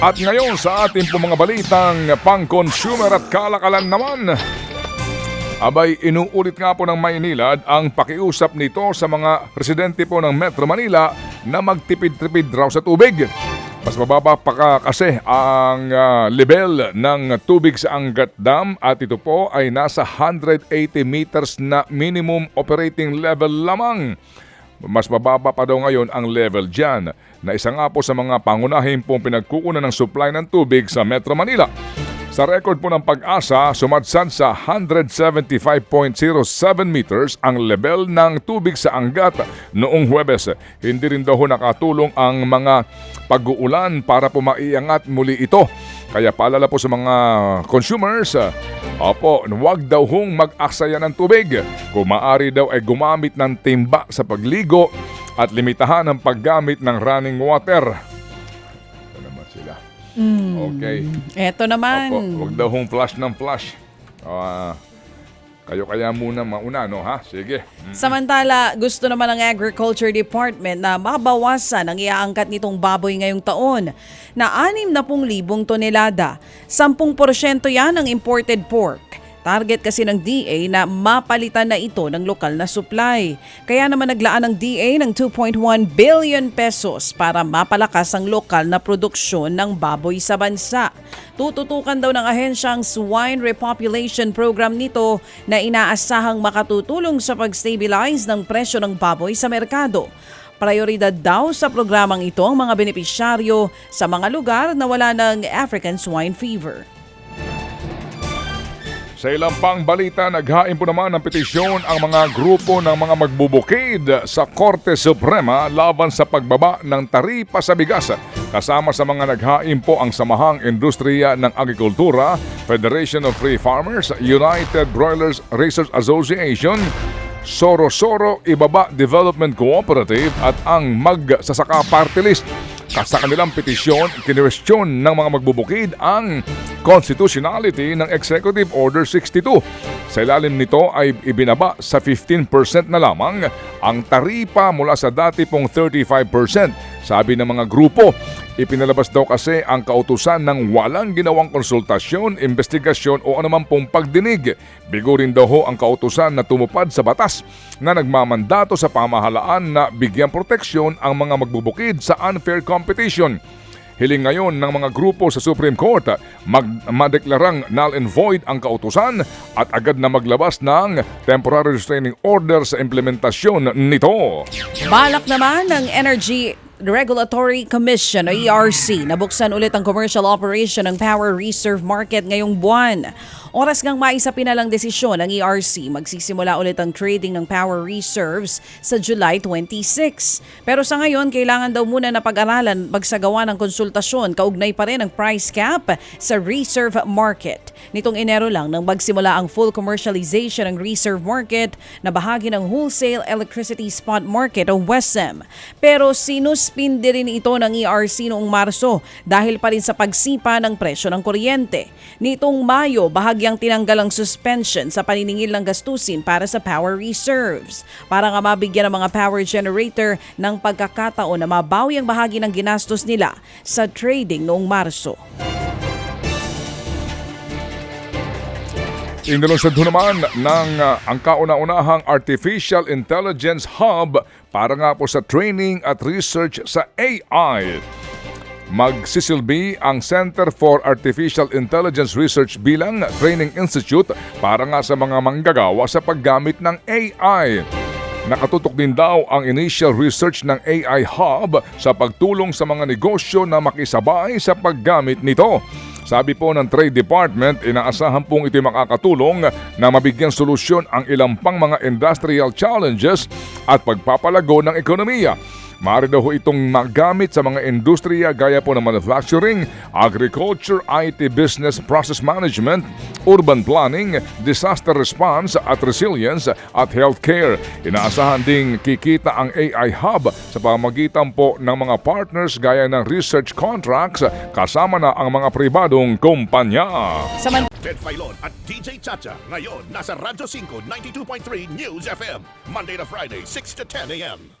At ngayon sa ating po mga balitang pang-consumer at kalakalan naman. Abay, inuulit nga po ng Maynilad ang pakiusap nito sa mga residente po ng Metro Manila na magtipid-tipid raw sa tubig. Mas mababa pa ka kasi ang ah, level ng tubig sa Angat Dam at ito po ay nasa 180 meters na minimum operating level lamang. Mas mababa pa daw ngayon ang level dyan na isa nga po sa mga pangunahin pong pinagkukunan ng supply ng tubig sa Metro Manila. Sa record po ng pag-asa, sumadsan sa 175.07 meters ang level ng tubig sa Angat noong Huwebes. Hindi rin daw nakatulong ang mga pag-uulan para po maiangat muli ito. Kaya paalala po sa mga consumers, opo, huwag daw hong mag-aksaya ng tubig. Kung maaari daw ay gumamit ng timba sa pagligo at limitahan ang paggamit ng running water. Ito naman sila. Okay. Eto naman. Opo, huwag daw hong flash ng flash. Ah, kayo kaya muna mauna, no ha? Sige. Samantala, gusto naman ng Agriculture Department na mabawasan ang iaangkat nitong baboy ngayong taon na 60,000 tonelada. 10% yan ang imported pork. Target kasi ng DA na mapalitan na ito ng lokal na supply. Kaya naman naglaan ng DA ng 2.1 billion pesos para mapalakas ang lokal na produksyon ng baboy sa bansa. Tututukan daw ng ahensyang swine repopulation program nito na inaasahang makatutulong sa pag-stabilize ng presyo ng baboy sa merkado. Prioridad daw sa programang ito ang mga benepisyaryo sa mga lugar na wala ng African swine fever. Sa ilang pang balita, naghain po naman ng petisyon ang mga grupo ng mga magbubukid sa Korte Suprema laban sa pagbaba ng taripa sa bigas. Kasama sa mga naghain po ang Samahang Industriya ng Agrikultura, Federation of Free Farmers, United Broilers Raisers Association, Soro-Soro Ibaba Development Cooperative at ang Magsasaka Party List. Sa kanilang petisyon, kinwestiyon ng mga magbubukid ang constitutionality ng Executive Order 62. Sa ilalim nito ay ibinaba sa 15% na lamang ang taripa mula sa dati pong 35%. Sabi ng mga grupo, ipinalabas daw kasi ang kautusan ng walang ginawang konsultasyon, investigasyon o anumang pong pagdinig. Bigo daw ho ang kautusan na tumupad sa batas na nagmamandato sa pamahalaan na bigyan proteksyon ang mga magbubukid sa unfair competition. Hiling ngayon ng mga grupo sa Supreme Court mag madeklarang null and void ang kautusan at agad na maglabas ng temporary restraining order sa implementasyon nito. Balak naman ng Energy Regulatory Commission o ERC na buksan ulit ang commercial operation ng power reserve market ngayong buwan. Oras ngang maisapin na lang desisyon ng ERC, magsisimula ulit ang trading ng power reserves sa July 26. Pero sa ngayon, kailangan daw muna na pag-aralan magsagawa ng konsultasyon kaugnay pa rin ang price cap sa reserve market. Nitong Enero lang nang magsimula ang full commercialization ng reserve market na bahagi ng Wholesale Electricity Spot Market o WESM. Pero sinuspindi rin ito ng ERC noong Marso dahil pa rin sa pagsipa ng presyo ng kuryente. Nitong Mayo, bahagyang tinanggal ang suspension sa paniningil ng gastusin para sa power reserves para nga mabigyan ng mga power generator ng pagkakataon na mabawi ang bahagi ng ginastos nila sa trading noong Marso. Inilunsad ho naman ng uh, ang kauna-unahang Artificial Intelligence Hub para nga po sa training at research sa AI. Magsisilbi ang Center for Artificial Intelligence Research bilang training institute para nga sa mga manggagawa sa paggamit ng AI. Nakatutok din daw ang initial research ng AI Hub sa pagtulong sa mga negosyo na makisabay sa paggamit nito. Sabi po ng Trade Department, inaasahan pong ito makakatulong na mabigyan solusyon ang ilang pang mga industrial challenges at pagpapalago ng ekonomiya. Maaari daw ho itong magamit sa mga industriya gaya po ng manufacturing, agriculture, IT business process management, urban planning, disaster response at resilience at healthcare. Inaasahan ding kikita ang AI Hub sa pamagitan po ng mga partners gaya ng research contracts kasama na ang mga pribadong kumpanya. Saman Ted Filon at DJ Chacha. Ngayon, nasa Radyo 5, 92.3 News FM. Monday to Friday, 6 to 10 a.m.